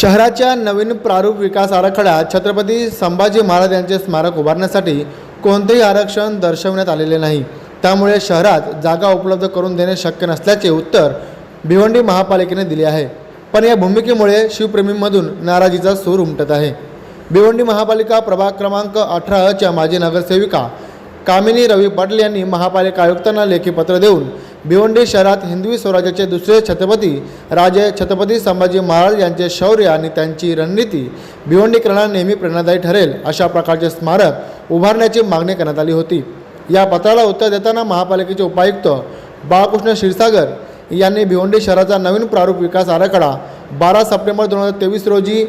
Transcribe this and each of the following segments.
शहराच्या नवीन प्रारूप विकास आराखड्यात छत्रपती संभाजी महाराज यांचे स्मारक उभारण्यासाठी कोणतेही आरक्षण दर्शवण्यात आलेले नाही. त्यामुळे शहरात जागा उपलब्ध करून देणे शक्य नसल्याचे उत्तर भिवंडी महापालिकेने दिले आहे. पण या भूमिकेमुळे शिवप्रेमींमधून नाराजीचा सूर उमटत आहे. भिवंडी महापालिका प्रभाग क्रमांक अठराच्या माजी नगरसेविका कामिनी रवी पाटील यांनी महापालिका आयुक्तांना लेखी पत्र देऊन भिवंडी शहरात हिंदवी स्वराज्याचे दुसरे छत्रपती राजे छत्रपती संभाजी महाराज यांचे शौर्य आणि त्यांची रणनीती भिवंडीकरांना नेहमी प्रेरणादायी ठरेल अशा प्रकारचे स्मारक उभारण्याची मागणी करण्यात आली होती. या पत्राला उत्तर देताना महापालिकेचे उपायुक्त बाळकृष्ण क्षीरसागर यांनी भिवंडी शहराचा नवीन प्रारूप विकास आराखडा बारा सप्टेंबर दोन हजार तेवीस रोजी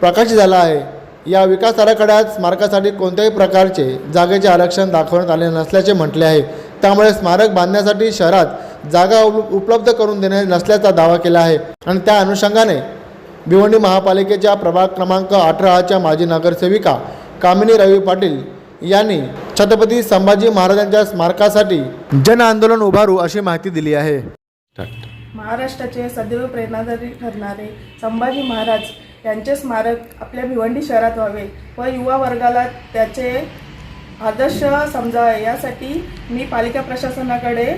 प्रकाशित झाला आहे. या विकास आराखड्यात स्मारकासाठी कोणत्याही प्रकारचे जागेचे आरक्षण दाखवण्यात आले नसल्याचे म्हटले आहे. त्यामुळे स्मारक बांधण्यासाठी शहरात जागा उपलब्ध करून देणे नसल्याचा दावा केला आहे. आणि त्या अनुषंगाने भिवंडी महापालिकेच्या प्रभाग क्रमांक अठराच्या माजी नगरसेविका कामिनी रवी पाटील यांनी छत्रपती संभाजी महाराजांच्या स्मारकासाठी जन आंदोलन उभारू अशी माहिती दिली आहे. महाराष्ट्राचे सदैव प्रेरणादायी ठरणारे संभाजी महाराज यांचे स्मारक आपल्या भिवंडी शहरात व्हावे व युवा वर्गाला त्याचे आदर्श समजावे यासाठी मी पालिका प्रशासनाकडे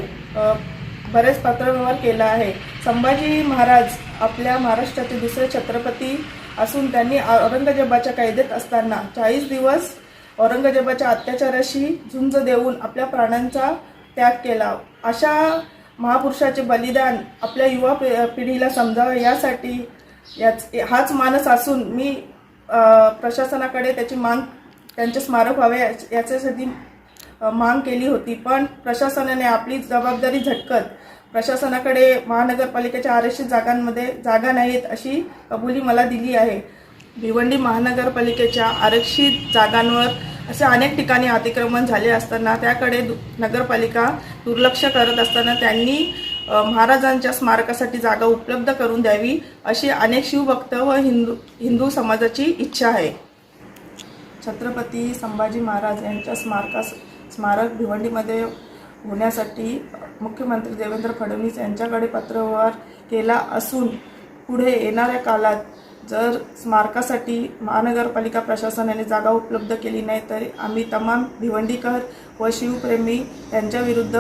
बरेच पत्रव्यवहार केला आहे. संभाजी महाराज आपल्या महाराष्ट्राचे दुसरे छत्रपती असून त्यांनी औरंगजेबाच्या कैदेत असताना चाळीस दिवस औरंगजेबाच्या अत्याचाराशी झुंज देऊन आपल्या प्राणांचा त्याग केला. अशा महापुरुषाचे बलिदान आपल्या युवा पि- पिढीला समजावं यासाठी याच हाच मानस असून मी प्रशासनाकडे त्याची मांग त्यांचे स्मारक व्हावे याच्यासाठी मांग केली होती. पण प्रशासनाने आपली जबाबदारी झटकत प्रशासनाकडे महानगरपालिकेच्या आरक्षित जागांमध्ये जागा नाहीत अशी कबुली मला दिली आहे. भिवंडी महानगरपालिकेच्या आरक्षित जागांवर असे अनेक ठिकाणी अतिक्रमण झाले असताना त्याकडे दु- नगरपालिका दुर्लक्ष करत असताना त्यांनी महाराजांच्या स्मारकासाठी जागा उपलब्ध करून द्यावी अशी अनेक शिवभक्त व हिंदू हिंदू समाजाची इच्छा आहे. छत्रपती संभाजी महाराज यांच्या स्मारकास स्मारक भिवंडीमध्ये होण्यासाठी मुख्यमंत्री देवेंद्र फडणवीस यांच्याकडे पत्रव्यवहार केला असून पुढे येणाऱ्या काळात जर स्मारकासाठी महानगरपालिका प्रशासनाने जागा उपलब्ध केली नाही तर आम्ही तमाम भिवंडीकर व शिवप्रेमी यांच्याविरुद्ध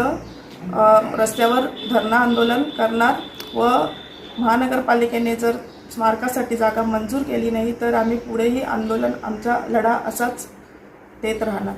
रस्त्यावर धरणं आंदोलन करणार व महानगरपालिकेने जर स्मारकासाठी जागा मंजूर केली नाही तर आम्ही पुढेही आंदोलन आमचा लढा असाच देत राहणार.